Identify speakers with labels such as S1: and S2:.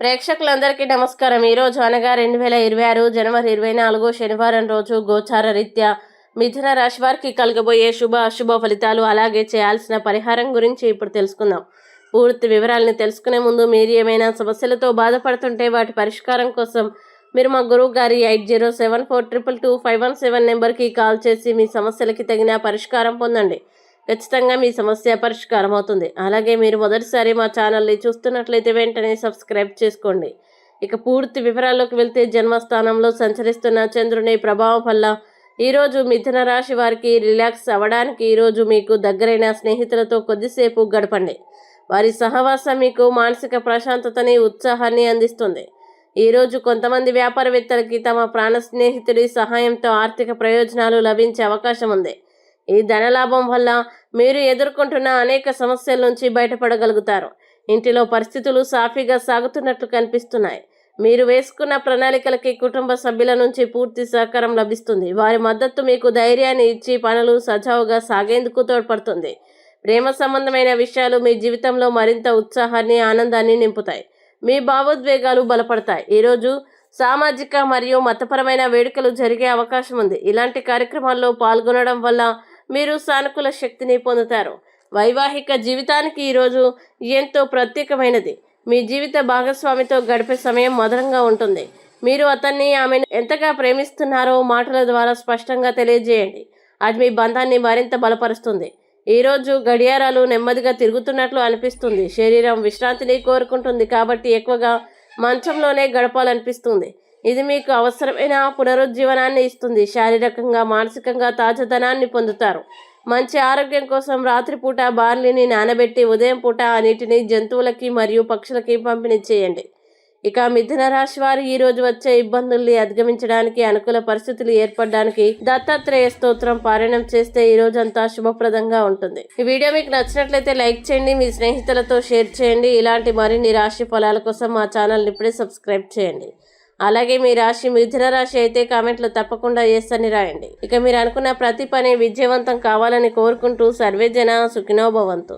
S1: ప్రేక్షకులందరికీ నమస్కారం. ఈరోజు అనగా రెండు వేల ఇరవై ఆరు జనవరి ఇరవై నాలుగు శనివారం రోజు గోచార రీత్యా మిథున రాశి వారికి కలగబోయే శుభ అశుభ ఫలితాలు అలాగే చేయాల్సిన పరిహారం గురించి ఇప్పుడు తెలుసుకుందాం. పూర్తి వివరాలను తెలుసుకునే ముందు మీరు ఏమైనా సమస్యలతో బాధపడుతుంటే వాటి పరిష్కారం కోసం మీరు మా గురువు గారి eight zero seven four triple two five one seven నెంబర్కి కాల్ చేసి మీ సమస్యలకి తగిన పరిష్కారం పొందండి. ఖచ్చితంగా మీ సమస్య పరిష్కారం అవుతుంది. అలాగే మీరు మొదటిసారి మా ఛానల్ని చూస్తున్నట్లయితే వెంటనే సబ్స్క్రైబ్ చేసుకోండి. ఇక పూర్తి వివరాల్లోకి వెళ్తే జన్మస్థానంలో సంచరిస్తున్న చంద్రుని ప్రభావం వల్ల ఈరోజు మిథున రాశి వారికి రిలాక్స్ అవ్వడానికి ఈరోజు మీకు దగ్గరైన స్నేహితులతో కొద్దిసేపు గడపండి. వారి సహవాసం మీకు మానసిక ప్రశాంతతని ఉత్సాహాన్ని అందిస్తుంది. ఈరోజు కొంతమంది వ్యాపారవేత్తలకి తమ ప్రాణ స్నేహితుడి సహాయంతో ఆర్థిక ప్రయోజనాలు లభించే అవకాశం ఉంది. ఈ ధనలాభం వల్ల మీరు ఎదుర్కొంటున్న అనేక సమస్యల నుంచి బయటపడగలుగుతారు. ఇంటిలో పరిస్థితులు సాఫీగా సాగుతున్నట్లు కనిపిస్తున్నాయి. మీరు వేసుకున్న ప్రణాళికలకి కుటుంబ సభ్యుల నుంచి పూర్తి సహకారం లభిస్తుంది. వారి మద్దతు మీకు ధైర్యాన్ని ఇచ్చి పనులు సజావుగా సాగేందుకు తోడ్పడుతుంది. ప్రేమ సంబంధమైన విషయాలు మీ జీవితంలో మరింత ఉత్సాహాన్ని ఆనందాన్ని నింపుతాయి. మీ భావోద్వేగాలు బలపడతాయి. ఈరోజు సామాజిక మరియు మతపరమైన వేడుకలు జరిగే అవకాశం ఉంది. ఇలాంటి కార్యక్రమాల్లో పాల్గొనడం వల్ల మీరు సానుకూల శక్తిని పొందుతారు. వైవాహిక జీవితానికి ఈరోజు ఎంతో ప్రత్యేకమైనది. మీ జీవిత భాగస్వామితో గడిపే సమయం మధురంగా ఉంటుంది. మీరు అతన్ని ఆమెను ఎంతగా ప్రేమిస్తున్నారో మాటల ద్వారా స్పష్టంగా తెలియజేయండి. అది మీ బంధాన్ని మరింత బలపరుస్తుంది. ఈరోజు గడియారాలు నెమ్మదిగా తిరుగుతున్నట్లు అనిపిస్తుంది. శరీరం విశ్రాంతిని కోరుకుంటుంది కాబట్టి ఎక్కువగా మంచంలోనే గడపాలనిపిస్తుంది. ఇది మీకు అవసరమైన పునరుజ్జీవనాన్ని ఇస్తుంది. శారీరకంగా మానసికంగా తాజాదనాన్ని పొందుతారు. మంచి ఆరోగ్యం కోసం రాత్రిపూట బార్లీని నానబెట్టి ఉదయం పూట ఆ నీటిని జంతువులకి మరియు పక్షులకి పంపిణీ చేయండి. ఇక మిథున రాశి వారు ఈ రోజు వచ్చే ఇబ్బందుల్ని అధిగమించడానికి అనుకూల పరిస్థితులు ఏర్పడడానికి దత్తాత్రేయ స్తోత్రం పారాయణం చేస్తే ఈ రోజంతా శుభప్రదంగా ఉంటుంది. ఈ వీడియో మీకు నచ్చినట్లయితే లైక్ చేయండి మీ స్నేహితులతో షేర్ చేయండి. ఇలాంటి మరిన్ని రాశి ఫలాల కోసం మా ఛానల్ని ఇప్పుడే సబ్స్క్రైబ్ చేయండి. అలాగే మీ రాశి మిథున రాశి అయితే కామెంట్లో తప్పకుండా చేస్తని అని రాయండి. ఇక మీరు అనుకున్న ప్రతి పని విజయవంతం కావాలని కోరుకుంటూ సర్వేజన సుఖినోభవంతు